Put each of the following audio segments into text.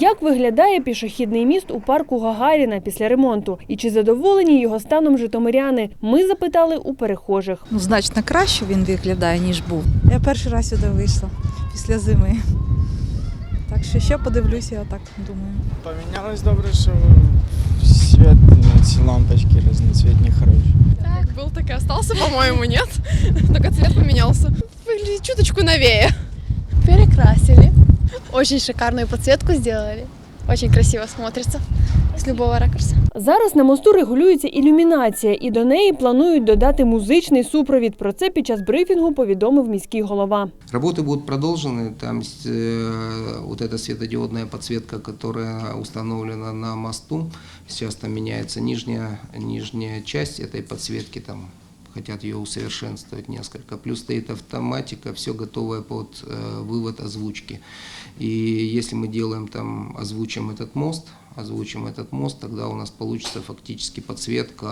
Як виглядає пішохідний міст у парку Гагаріна після ремонту? І чи задоволені його станом житомиряни? Ми запитали у перехожих. Ну, значно краще він виглядає, ніж був. Я перший раз сюди вийшла після зими. Так що ще подивлюся, я так думаю. Помінялось добре, що світ, ці лампочки разноцветні хороші. Так, был так и остался, по-моему, нет. Только цвет поменялся. Выглядит чуточку новее. Перекрасили. Очень шикарную подсветку сделали. Очень красиво смотрится с любого ракурса. Зараз на мосту регулюється ілюмінація, і до неї планують додати музичний супровід. Про це під час брифінгу повідомив міський голова. Работы будут продолжены. Там э, вот эта светодиодная подсветка, которая установлена на мосту, сейчас там меняется нижняя, нижняя часть этой подсветки, там хотят ее усовершенствовать несколько. Плюс стоит автоматика, все готовое под э, вывод озвучки. И если мы делаем там, озвучим этот мост, озвучим этот мост, тогда у нас получится фактически подсветка,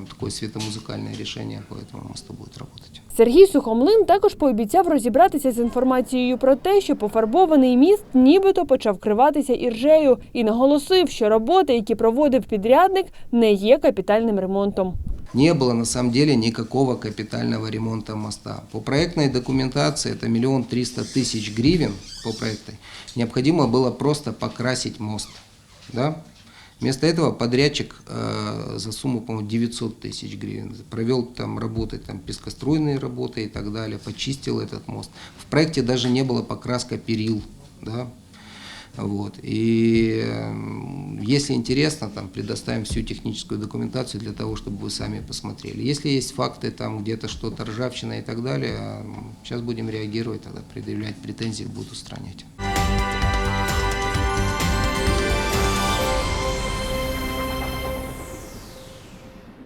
э, такое светомузыкальное решение по этому мосту будет работать. Сергій Сухомлин також пообіцяв розібратися з інформацією про те, що пофарбований міст нібито почав криватися іржею, і наголосив, що роботи, які проводив підрядник, не є капітальним ремонтом. Не было на самом деле никакого капитального ремонта моста. По проектной документации это миллион триста тысяч гривен по проектной. Необходимо было просто покрасить мост. Да? Вместо этого подрядчик э, за сумму, по-моему, 900 тысяч гривен провел там работы, там пескоструйные работы и так далее, почистил этот мост. В проекте даже не было покраска перил. Да? Вот. И если интересно, там предоставим всю техническую документацию для того, чтобы вы сами посмотрели. Если есть факты, там где-то что-то ржавчина и так далее, м, сейчас будем реагировать, тогда предъявлять претензии, будут устранять.